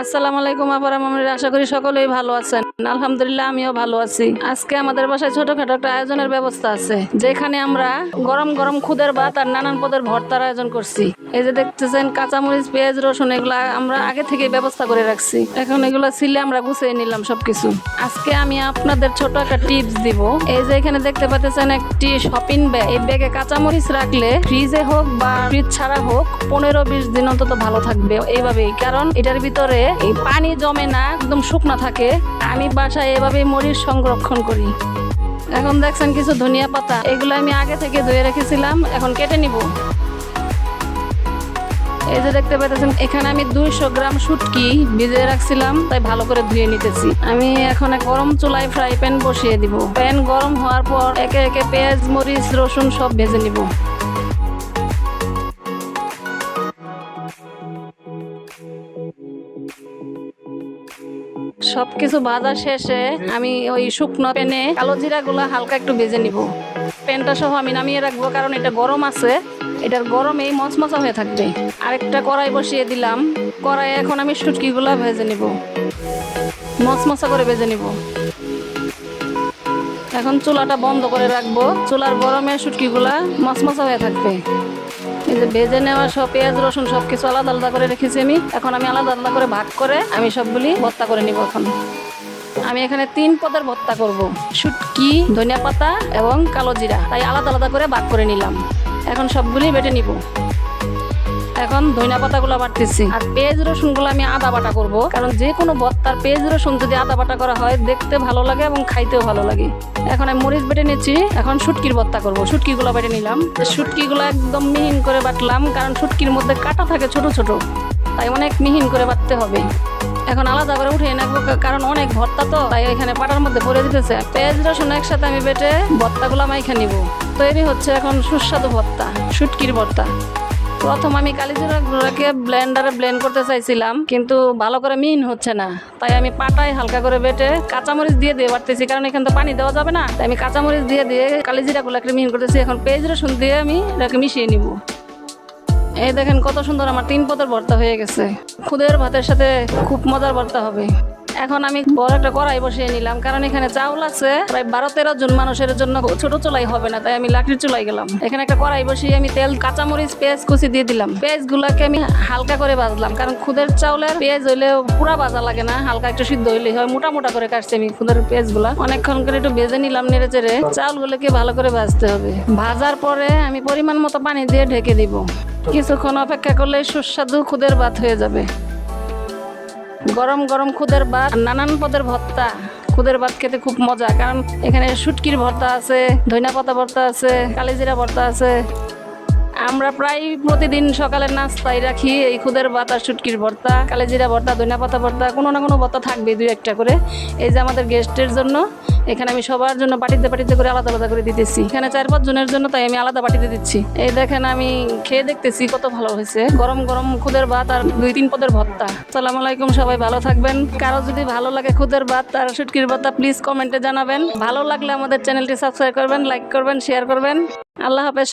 আসসালামু আলাইকুম আবার মামির আশা করি সকলেই ভালো আছেন। আলহামদুলিল্লাহ, আমিও ভালো আছি। আজকে আমাদের বাসায় ছোটখাটো একটা আয়োজনের ব্যবস্থা আছে, যেখানে আমরা গরম গরম খুদের ভাত আর নানান পদের ভর্তার আয়োজন করছি। এই যে দেখতেছেন কাঁচামরিচ, পেঁয়াজ, রসুন, এগুলা আমরা আগে থেকে ব্যবস্থা করে রাখছি। এখন এগুলো ছিলে আমরা গুছিয়ে নিলাম সবকিছু। আজকে আমি আপনাদের ছোট একটা টিপস দিব। এই যে এখানে দেখতে পাচ্ছেন একটি শপিং ব্যাগ এই ব্যাগে কাঁচামরিচ রাখলে ফ্রিজে হোক বা ফ্রিজ ছাড়া হোক, পনেরো বিশ দিন অন্তত ভালো থাকবে এইভাবেই। কারণ এটার ভিতরে পানি জমে না, একদম শুকনা থাকে। আমি বাসায় এভাবেই মরিচ সংরক্ষণ করি। এখন দেখছেন কিছু ধনিয়া পাতা। এগুলো আমি আগে থেকে ধুয়ে রেখেছিলাম, এখন কেটে নিব। এই যে দেখতে পাচ্ছেন এখানে আমি দুইশো গ্রাম শুটকি ভিজে রাখছিলাম, তাই ভালো করে ধুয়ে নিতেছি। আমি এখন গরম চুলায় ফ্রাই প্যান বসিয়ে দিব। প্যান গরম হওয়ার পর একে একে পেঁয়াজ, মরিচ, রসুন সব ভেজে নিব। সবকিছু ভাজা শেষে আমি ওই শুকনো প্যানে কালো জিরা গুলা হালকা একটু ভেজে নিব। প্যানটা সহ আমি নামিয়ে রাখব, কারণ এটা গরম আছে। এটার গরমেই মচমচা হয়ে থাকবে। আরেকটা কড়াই বসিয়ে দিলাম। কড়াই এখন আমি শুটকিগুলা ভেজে নিব। মচমচা করে ভেজে নিব। এখন চুলাটা বন্ধ করে রাখব। চুলার গরমে শুটকিগুলা মচমচা হয়ে থাকবে। এই যে ভেজে নেওয়া সব পেঁয়াজ, রসুন সব কিছু আলাদা আলাদা করে রেখেছি আমি। এখন আমি আলাদা আলাদা করে ভাগ করে আমি সবগুলি ভর্তা করে নিব এখন। আমি এখানে তিন পদের ভর্তা করব। শুটকি ধনিয়া পাতা এবং কালো জিরা। তাই আলাদা আলাদা করে ভাগ করে নিলাম। এখন সবগুলি বেটে নিব। এখন ধনিয়া পাতাগুলো বাটতেছি। আর পেঁয়াজ, রসুনগুলো আমি আদা বাটা করব। কারণ যে কোনো ভর্তার পেঁয়াজ, রসুন যদি আদা বাটা করা হয়, দেখতে ভালো লাগে এবং খাইতেও ভালো লাগে। এখন আমি মরিচ বেটে নিচ্ছি। এখন শুটকির ভর্তা করব। শুটকিগুলো বেটে নিলাম। শুটকিগুলো একদম মিহিন করে বাটলাম। কারণ শুটকির মধ্যে কাটা থাকে ছোট ছোট। তাই অনেক মিহিন করে বাটতে হবে। এখন আলাদা করে উঠিয়ে নেব কারণ অনেক ভর্তা তো, তাই এখানে পাটার মধ্যে ভরে দিতেছে। পেঁয়াজ, রসুন একসাথে আমি বেটে ভর্তাগুলো মাইখা নিব। তৈরি হচ্ছে এখন সুস্বাদু ভর্তা, শুটকির ভর্তা। প্রথম আমি কালিজিরা গুঁড়াকে ব্লেন্ডারে ব্লেন্ড করতে চাইছিলাম, কিন্তু ভালো করে মিন হচ্ছে না। তাই আমি পাটায় হালকা করে বেটে কাঁচামরিচ দিয়ে দিয়ে বাড়তেছি, কারণ এখানে তো পানি দেওয়া যাবে না। তাই আমি কাঁচামরিচ দিয়ে দিয়ে কালিজিরা গুলাকে মিহিন করতেছি। এখন পেঁয়াজ, রসুন দিয়ে আমি এটাকে মিশিয়ে নিব। এই দেখেন কত সুন্দর আমার তিন পদের ভর্তা হয়ে গেছে। খুদের ভাতের সাথে খুব মজার ভর্তা হবে। এখন আমি বড় একটা কড়াই বসিয়ে নিলাম, কারণ এখানে চাউল আছে। প্রায় বারো তেরো জন মানুষের জন্য ছোট চুলাই হবে না, তাই আমি লাকড়ির চুলাই গেলাম। এখানে একটা কড়াই বসিয়ে আমি তেল, কাঁচামরিচ, পেঁয়াজ কুচি দিয়ে দিলাম। পেঁয়াজ গুলাকে আমি হালকা করে ভাজলাম, কারণ খুদের চাউলের পেঁয়াজ হইলে পুরা ভাজা লাগে না, হালকা একটু সিদ্ধ হইলে হয়। মোটা মোটা করে কাটছি আমি খুদের পেঁয়াজগুলা অনেকক্ষণ করে একটু ভেজে নিলাম নেড়ে চেড়ে চাউলগুলোকে ভালো করে ভাজতে হবে। ভাজার পরে আমি পরিমাণ মতো পানি দিয়ে ঢেকে দিব। কিছুক্ষণ অপেক্ষা করলে সুস্বাদু খুদের ভাত হয়ে যাবে। গরম গরম খুদের ভাত নানান পদের ভর্তা। খুদের ভাত খেতে খুব মজা, কারণ এখানে শুটকির ভর্তা আছে ধনিয়া পাতা ভর্তা আছে, কালিজিরা ভর্তা আছে। আমরা প্রায় প্রতিদিন সকালের নাস্তায় রাখি এই খুদের ভাত আর শুটকির ভর্তা, কালিজিরা ভর্তা ধনিয়া পাতা ভর্তা, কোনো না কোনো ভর্তা থাকবে দুই একটা করে। এই যে আমাদের গেস্টের জন্য এখানে আমি সবার জন্য পাটিতে পাটিতে করে আলাদা আলাদা করে দিতেছি। এখানে চার পাঁচ জনের জন্য তাই আমি আলাদা পাটিতে দিচ্ছি। এই দেখেন আমি খেয়ে দেখতেছি কত ভালো হয়েছে। গরম গরম খুদের ভাত আর দুই তিন পদের ভত্তা সালাম আলাইকুম, সবাই ভালো থাকবেন। কারও যদি ভালো লাগে খুদের ভাত আর সুটকির ভাতা প্লিজ কমেন্টে জানাবেন। ভালো লাগলে আমাদের চ্যানেলটি সাবস্ক্রাইব করবেন লাইক করবেন শেয়ার করবেন। আল্লাহ হাফেজ।